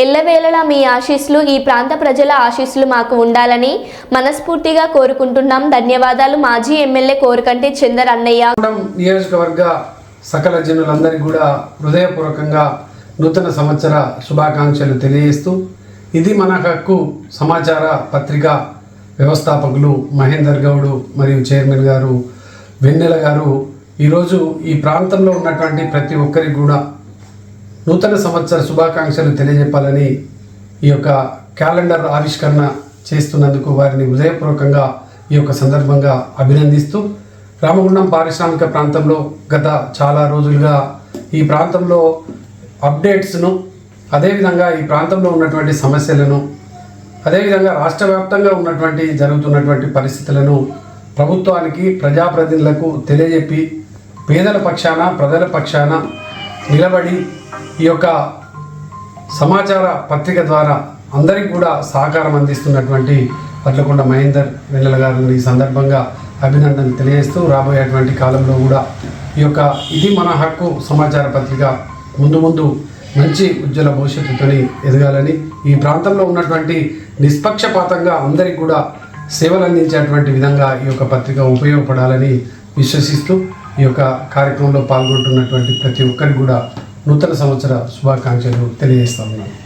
ఎల్లవేళలా మీ ఆశీస్సులు ఈ ప్రాంత ప్రజల ఆశీస్సులు మాకు ఉండాలని మనస్ఫూర్తిగా కోరుకుంటున్నాం. ధన్యవాదాలు. మాజీ ఎమ్మెల్యే కోరకంటి చందర్ అన్నయ్య. నియోజకవర్గ సకల జనులందరికీ కూడా హృదయపూర్వకంగా నూతన సంవత్సర శుభాకాంక్షలు తెలియజేస్తూ ఇది మన హక్కు సమాచార పత్రిక వ్యవస్థాపకులు మహేందర్ గౌడ్ మరియు చైర్మన్ గారు వెన్నెల గారు. ఈరోజు ఈ ప్రాంతంలో ఉన్నటువంటి ప్రతి ఒక్కరికి కూడా నూతన సంవత్సర శుభాకాంక్షలు తెలియజెప్పాలని ఈ యొక్క క్యాలెండర్ ఆవిష్కరణ చేస్తున్నందుకు వారిని హృదయపూర్వకంగా ఈ యొక్క సందర్భంగా అభినందిస్తూ రామగుండం పారిశ్రామిక ప్రాంతంలో గత చాలా రోజులుగా ఈ ప్రాంతంలో అప్డేట్స్ను అదేవిధంగా ఈ ప్రాంతంలో ఉన్నటువంటి సమస్యలను అదేవిధంగా రాష్ట్ర వ్యాప్తంగా ఉన్నటువంటి జరుగుతున్నటువంటి పరిస్థితులను ప్రభుత్వానికి ప్రజాప్రతినిధులకు తెలియజెప్పి పేదల పక్షాన ప్రజల పక్షాన నిలబడి ఈ యొక్క సమాచార పత్రిక ద్వారా అందరికీ కూడా సహకారం అందిస్తున్నటువంటి పట్లకొండ మహేందర్ వెల్లెల గారిని ఈ సందర్భంగా అభినందనలు తెలియజేస్తూ రాబోయేటువంటి కాలంలో కూడా ఈ యొక్క ఇది మన హక్కు సమాచార పత్రిక ముందు ముందు మంచి ఉజ్వల భవిష్యత్తుతోని ఎదగాలని ఈ ప్రాంతంలో ఉన్నటువంటి నిష్పక్షపాతంగా అందరికీ కూడా సేవలు అందించేటువంటి విధంగా ఈ యొక్క పత్రిక ఉపయోగపడాలని విశ్వసిస్తూ ఈ యొక్క కార్యక్రమంలో పాల్గొంటున్నటువంటి ప్రతి ఒక్కరికి కూడా నూతన సంవత్సర శుభాకాంక్షలు తెలియజేస్తా ఉన్నాను.